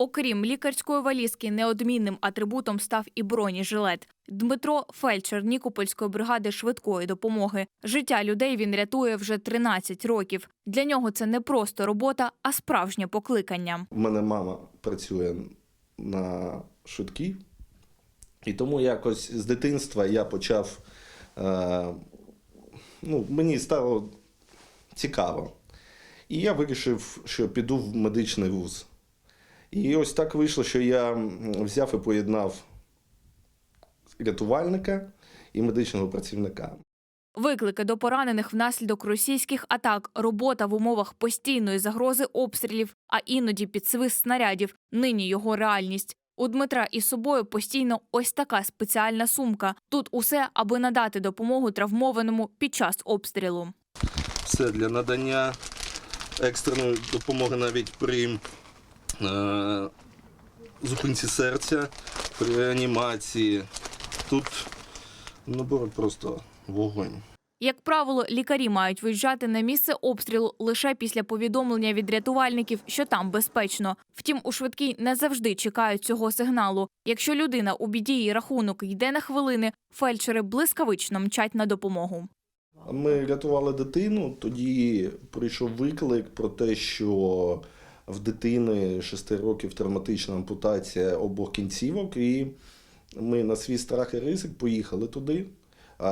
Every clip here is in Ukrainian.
Окрім лікарської валізки, неодмінним атрибутом став і бронежилет. Дмитро фельдшер Нікопольської бригади швидкої допомоги. Життя людей він рятує вже 13 років. Для нього це не просто робота, а справжнє покликання. У мене мама працює на швидкій, і тому якось з дитинства я почав. Е, ну, мені стало цікаво. І я вирішив, що піду в медичний вуз. І ось так вийшло, що я взяв і поєднав рятувальника і медичного працівника. Виклики до поранених внаслідок російських атак, робота в умовах постійної загрози обстрілів, а іноді під свист снарядів. Нині його реальність. У Дмитра із собою постійно ось така спеціальна сумка. Тут усе, аби надати допомогу травмованому під час обстрілу. Все для надання екстреної допомоги навіть при зупинці серця, при реанімації. Тут набор просто вогонь. Як правило, лікарі мають виїжджати на місце обстрілу лише після повідомлення від рятувальників, що там безпечно. Втім, у швидкій не завжди чекають цього сигналу. Якщо людина у біді і рахунок йде на хвилини, фельдшери блискавично мчать на допомогу. Ми рятували дитину, тоді прийшов виклик про те, що в дитини 6 років травматична ампутація обох кінцівок, і ми на свій страх і ризик поїхали туди.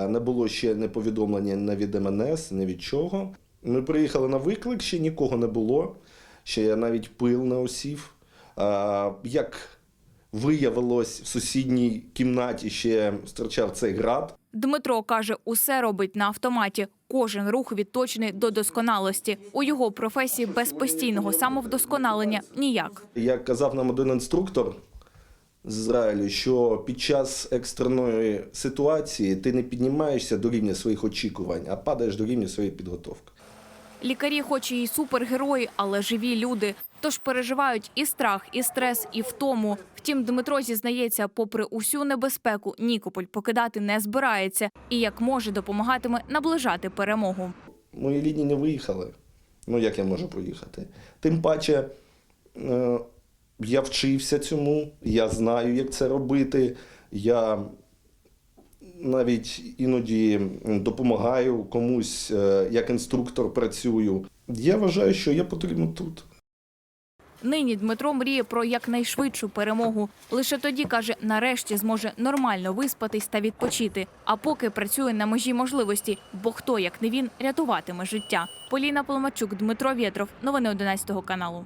Не було ще не повідомлення не від МНС, не від чого. Ми приїхали на виклик, ще нікого не було, ще навіть пил не осів. Як виявилось, в сусідній кімнаті ще стирчав цей град. Дмитро каже, усе робить на автоматі. Кожен рух відточений до досконалості. У його професії без постійного самовдосконалення ніяк. Як казав нам один інструктор з Ізраїлю, що під час екстреної ситуації ти не піднімаєшся до рівня своїх очікувань, а падаєш до рівня своєї підготовки. Лікарі, хоч і супергерої, але живі люди. Тож переживають і страх, і стрес, і втому. Втім, Дмитро зізнається, попри усю небезпеку, Нікополь покидати не збирається і як може допомагатиме наближати перемогу. Мої рідні не виїхали. Ну як я можу поїхати? Тим паче е, я вчився цьому, я знаю, як це робити. Я навіть іноді допомагаю комусь, е, як інструктор працюю. Я вважаю, що я потрібен тут. Нині Дмитро мріє про якнайшвидшу перемогу. Лише тоді каже, нарешті зможе нормально виспатись та відпочити. А поки працює на межі можливості, бо хто як не він рятуватиме життя. Поліна Поломачук, Дмитро Вєтров. Новини 11 каналу.